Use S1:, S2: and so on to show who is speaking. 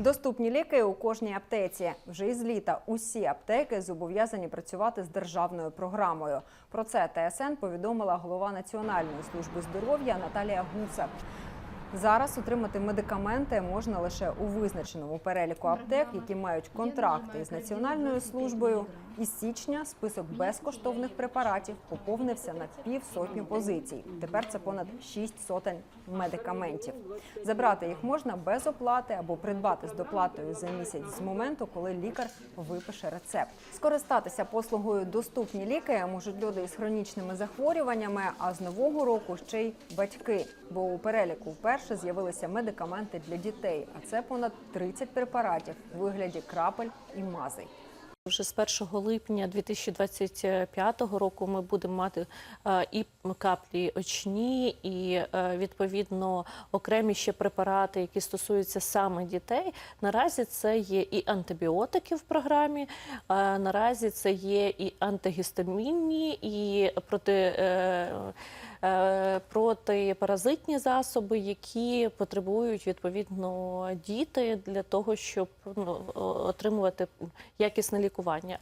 S1: Доступні ліки у кожній аптеці. Вже із літа усі аптеки зобов'язані працювати з державною програмою. Про це ТСН повідомила голова Національної служби здоров'я Наталія Гусак. Зараз отримати медикаменти можна лише у визначеному переліку аптек, які мають контракти з національною службою. Із січня список безкоштовних препаратів поповнився на півсотню позицій. Тепер це понад шість сотень медикаментів. Забрати їх можна без оплати або придбати з доплатою за місяць з моменту, коли лікар випише рецепт. Скористатися послугою доступні ліки можуть люди із хронічними захворюваннями, а з нового року ще й батьки. Бо у переліку вперше з'явилися медикаменти для дітей, а це понад 30 препаратів у вигляді крапель і мазей.
S2: Вже з 1 липня 2025 року ми будемо мати е, і каплі очні, і е, відповідно окремі ще препарати, які стосуються саме дітей. Наразі це є і антибіотики в програмі. е, Наразі це є і антигістамінні, і проти. Е, Протипаразитні засоби, які потребують відповідно діти для того, щоб ну, отримувати якісне лікування.